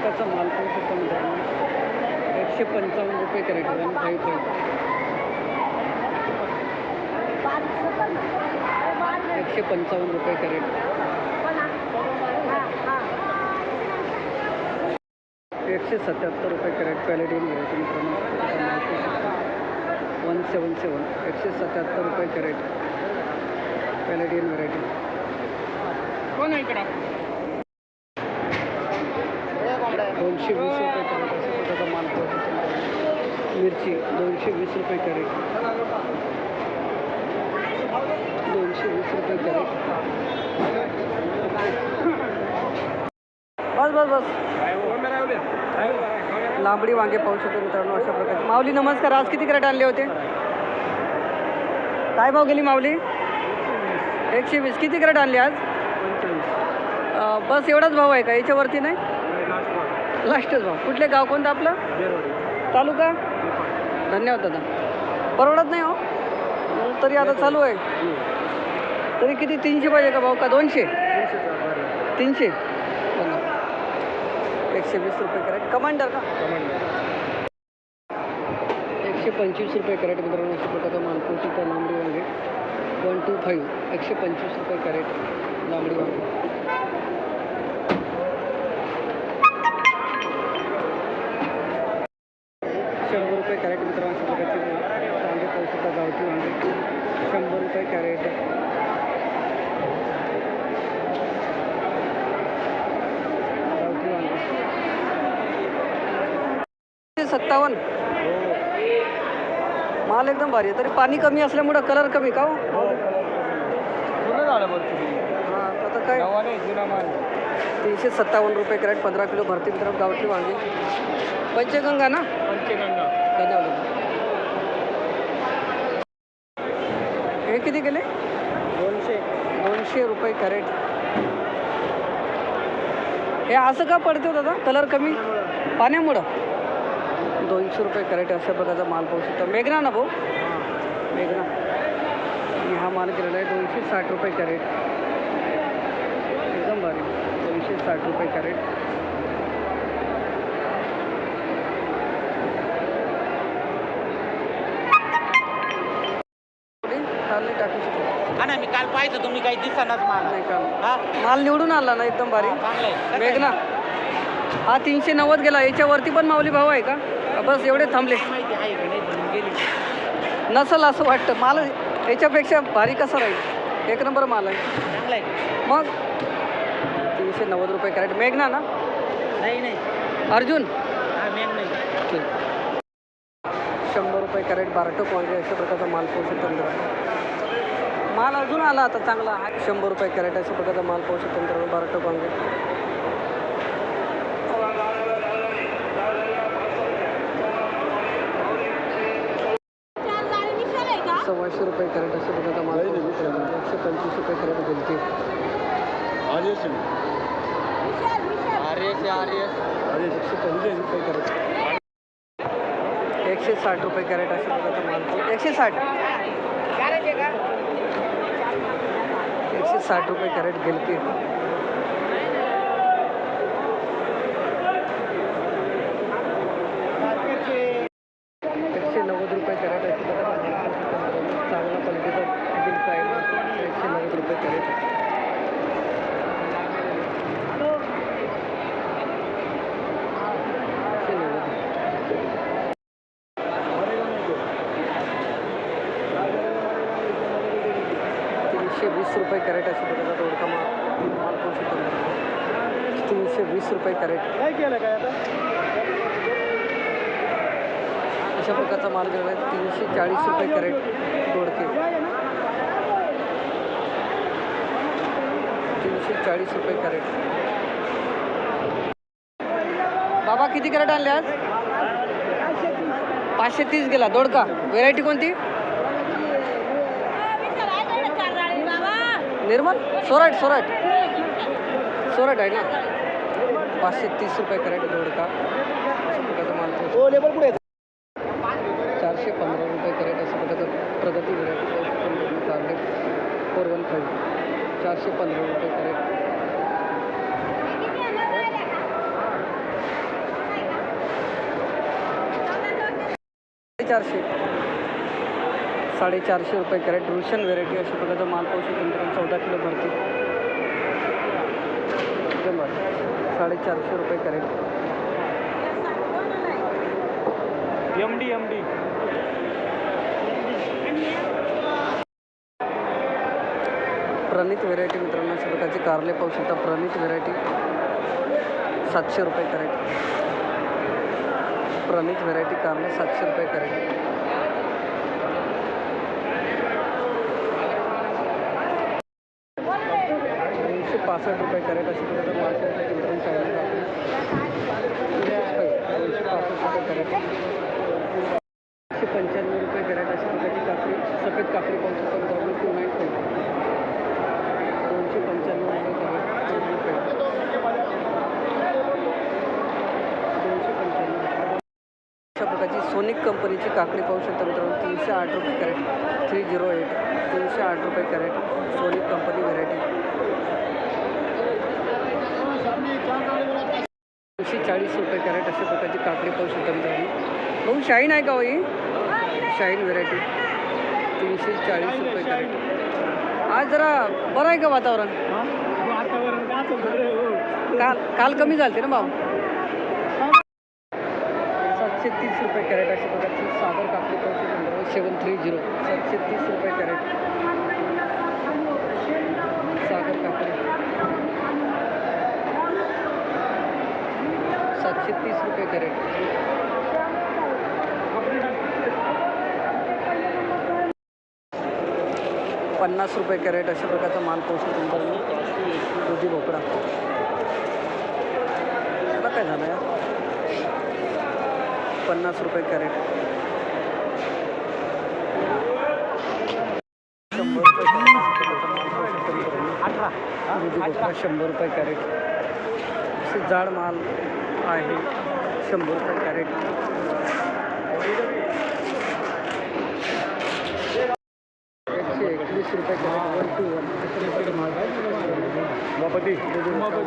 स्वतःचा माल पण सुद्धा मित्रांनो एकशे पंचावन्न रुपये कॅरेट वन फाईव्ह फाईव्ह एकशे पंचावन्न रुपये करेट. एकशे सत्याहत्तर रुपये कॅरेट क्वालिटी मिळेल मित्रांनो वन सेवन सेवन. एकशे सत्याहत्तर रुपये करेट. क्वालिटी व्हरायटी कोण आहे इकडं? दोनशे वीस रुपये कॅरेट अशा प्रकारचा माल. मिरची दोनशे वीस रुपये कॅरेट. दोनशे वीस रुपये कॅरेट. बस बस बस. लांबडी वांगे पाहू शकतो मित्रांनो अशा प्रकारचे. माऊली नमस्कार. आज किती कॅरेट आणले होते? काय भाव गेली माऊली? एकशे वीस. किती कॅरेट आणले आज? बस एवढाच भाव आहे का? याच्यावरती नाही? लास्टच भाव कुठले गाव कोणतं आपलं? तालुका? धन्यवाद दादा. परवडत नाही हो. मग तरी आता चालू आहे. तरी किती? तीनशे पाहिजे का भाऊ का दोनशे? तीनशे. एकशे वीस रुपये कॅरेट. कमांडर का? एकशे पंचवीस रुपये कॅरेट मित्रांनो अशा प्रकारचा तर लांबडी वांगे. वन टू फाईव्ह एकशे पंचवीस रुपये कॅरेट लांबडी वांगे शंभर रुपये कॅरेट मित्रांनो अशा प्रकारचे वांगे पाहू शकता गावठी वांगे शंभर रुपये कॅरेट गावठी वांगे सत्तावन्न. माल एकदम भारी आहे. तरी पाणी कमी असल्यामुळं कलर कमी का हो? हां आता काय? जुना माल. तीनशे सत्तावन्न रुपये कॅरेट पंधरा किलो भरती मित्रांनो गावठी वांगे. पंचगंगा ना? पंचगंगा. धन्यवाद. हे किती गेले दोनशे. दोनशे रुपये कॅरेट हे असं का पडते हो दादा? कलर कमी? पाण्यामुळं. दोनशे रुपये कॅरेट अशा प्रकारचा माल पाहू शकतो. मेघना ना भाऊ? मेघना. आणि हा माल केलेला आहे दोनशे साठ रुपये कॅरेट. एकदम भारी. दोनशे साठ रुपये कॅरेट. हा मी काल पाहिजे तुम्ही काही मला. नाही का हा? माल निवडून आला ना एकदम भारी. मेघना. हा तीनशे नव्वद गेला. याच्यावरती पण माऊली भाव आहे का? बस एवढे थांबले. नसल असं वाटतं. माल याच्यापेक्षा भारी कसं राहील? एक नंबर माल आहे. मग? तीनशे नव्वद रुपये कॅरेट. मेघना ना? नाही नाही. अर्जुन? हा शंभर रुपये कॅरेट बारटोक वांगे अशा प्रकारचा माल पोहोचू तंत्र. माल अजून आला आता चांगला. शंभर रुपये कॅरेट अशा प्रकारचा माल पोहोचू तंत्र. बारटोक वांगे सव्वाशे रुपये कॅरेट अशा प्रकारचा माल. एकशे पंचवीस रुपये कॅरेट बोलते अरे अरे एकशे पंचवीस रुपये कॅरेट एकशे साठ रुपये कॅरेट अशा प्रकारचा माल. एकशे साठ. एकशे साठ रुपये कॅरेट गेलते एकशे नव्वद रुपये कॅरेट अशा प्रकारचा माल पोहोचू चांगला क्वालिटीचा गिल्क आहे माल. एकशे नव्वद रुपये कॅरेट एकशे नव्वद तीनशे वीस रुपये कॅरेट अशा प्रकारचा दोडका माल माल पोहोचू शकतो तीनशे वीस रुपये कॅरेट. काय केलं काय आता? अशा प्रकारचा माल गेला आहे. तीनशे चाळीस रुपये कॅरेट दोडके तीनशे चाळीस रुपये कॅरेट. बाबा किती कॅरेट आणले आज? पाचशे तीस गेला. दोडका. व्हेरायटी कोणती? निर्मल सोराट सोराट. सोराट आहे ना? पाचशे तीस रुपये करेट दोडका का माल चारशे पंधरा रुपये करेट असं प्रकारचं प्रगती व्हरायटी फोर वन फाईव्ह चारशे पंधरा रुपये करायचं चारशे. साडेचारशे रुपये कॅरेट रुशन व्हेरायटी अशा प्रकारचा माल पाहू शकतो चौदा किलो भरती. साडेचारशे रुपये crate. M D M D प्रणित व्हेरायटी मित्रांनो अशा प्रकारचे कारले पाहू शकता. प्रणित व्हेरायटी सातशे रुपये कॅरेट. प्रणित व्हेरायटी कारले सातशे रुपये कॅरेट दोनशे पासष्ट रुपये कॅरेट अशा तर मार्केट मित्रांनो चांगलं दोनशे पासष्ट रुपये कॅरेट. एकशे पंच्याण्णव रुपये कॅरेट अशी प्रकारची काकडी सफेद काकडी पाहू शकता मित्रांनो टू नाईन फाईव्ह दोनशे पंच्याण्णव रुपये कॅरेट. दोनशे पंच्याण्णव. अशा प्रकारची सोनिक कंपनीची काकडी पाहू शकता मित्रांनो. तीनशे आठ रुपये कॅरेट. Three zero eight. तीनशे आठ रुपये कॅरेट. सोनिक कंपनी व्हरायटी दोनशे चाळीस रुपये कॅरेट अशा प्रकारची काकडी पाहू शकता मित्रांनो. भाऊ शाईन आहे का हो ही? शाईन व्हेरायटी तीनशे चाळीस रुपये कॅरेट आज जरा बरं आहे का वातावरण? काय काल काल कमी झालते ना भाऊ सातशे तीस रुपये कॅरेट अशा प्रकारची सागर काकडी पाहू शकता सेवन थ्री झिरो सातशे तीस रुपये कॅरेट सागर काकडी सातशे तीस रुपये कॅरेट. पन्नास रुपये कॅरेट अशा प्रकारचा माल पोहोचतो शकतो दुधी भोपळा. त्याला काय झालं यार? पन्नास रुपये कॅरेट. शंभर रुपये कॅरेट. अठरा दुधी भोपळा शंभर रुपये कॅरेट. असे जाड माल. आहे शंभर रुपये कॅरेट एकशे एकवीस रुपये crate one two one. Umapati.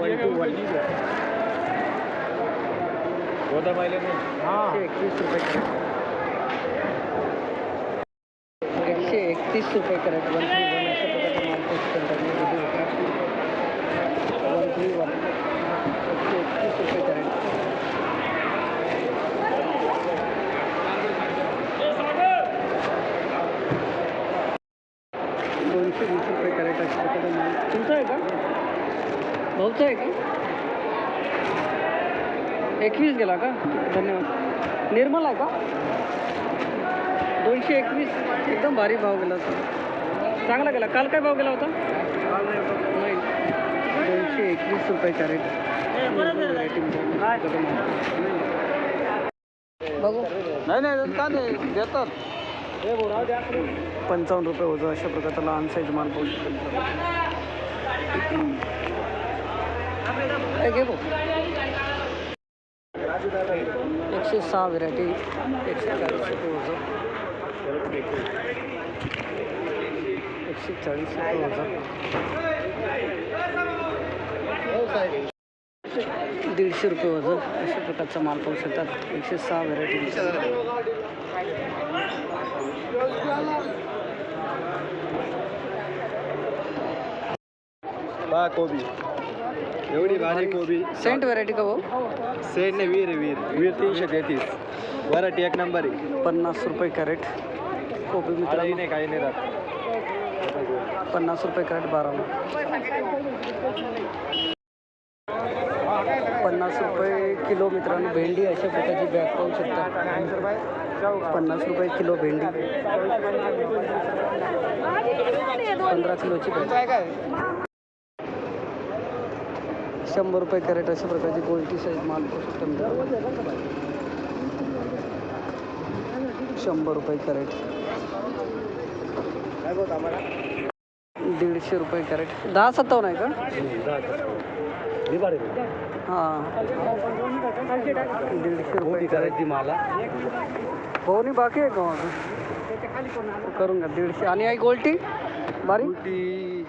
One two one Goda पाहिले एकशे एकवीस रुपये कॅरेट. एकशे एकतीस रुपये कॅरेट वन थ्री वन अशा प्रकारचा करतात. वन थ्री वन एकशे एकतीस रुपये कॅरेट दोनशे वीस रुपये कॅरेट अशा प्रकारचा माल तुमचा आहे का भाऊचा आहे का? एकवीस गेला का? धन्यवाद. निर्मल आहे का? दोनशे एकवीस. एकदम भारी भाव गेला होता. चांगला गेला. काल काय भाव गेला होता? नाही. दोनशे एकवीस रुपये कॅरेट व्हरायटी बघू. नाही नाही का नाही. देतात. पंचावन्न रुपये होतं अशा प्रकारचा लहान साईज माल पाहू शकतो. एकशे सहा व्हेरायटी एकशे चाळीस रुपये होतं एकशे चाळीस रुपये होतं दीडशे रुपये वजन अशा प्रकारचा माल पाहू शकतात. एकशे सहा व्हेरायटी. बा कोबी. एवढी भारी कोबी. सेंट व्हेरायटी का भाऊ? सेट ने वीर वीर वीर तीनशे तेहतीस. वराठी एक नंबर आहे. पन्नास रुपये कॅरेट. कोबी मित्रांनो. नाही काही नाही राहत. पन्नास रुपये कॅरेट बाराला पन्नास रुपये किलो मित्रांनो भेंडी अशा प्रकारची बॅग पाहू शकता. पन्नास रुपये किलो भेंडी. पंधरा किलोची बॅग. शंभर रुपये कॅरेट अशा प्रकारची गोल्टी साईज माल पाहू शकता मित्रांनो. शंभर रुपये कॅरेट. दीडशे रुपये कॅरेट. दहा सत्तावन्न आहे का? हाँ. दीडशे रुपये कॅरेट. मला. भाऊनी बाकी आहे का करून घ्या दीडशे. आणि आई गोल्टी? बारीक उलटी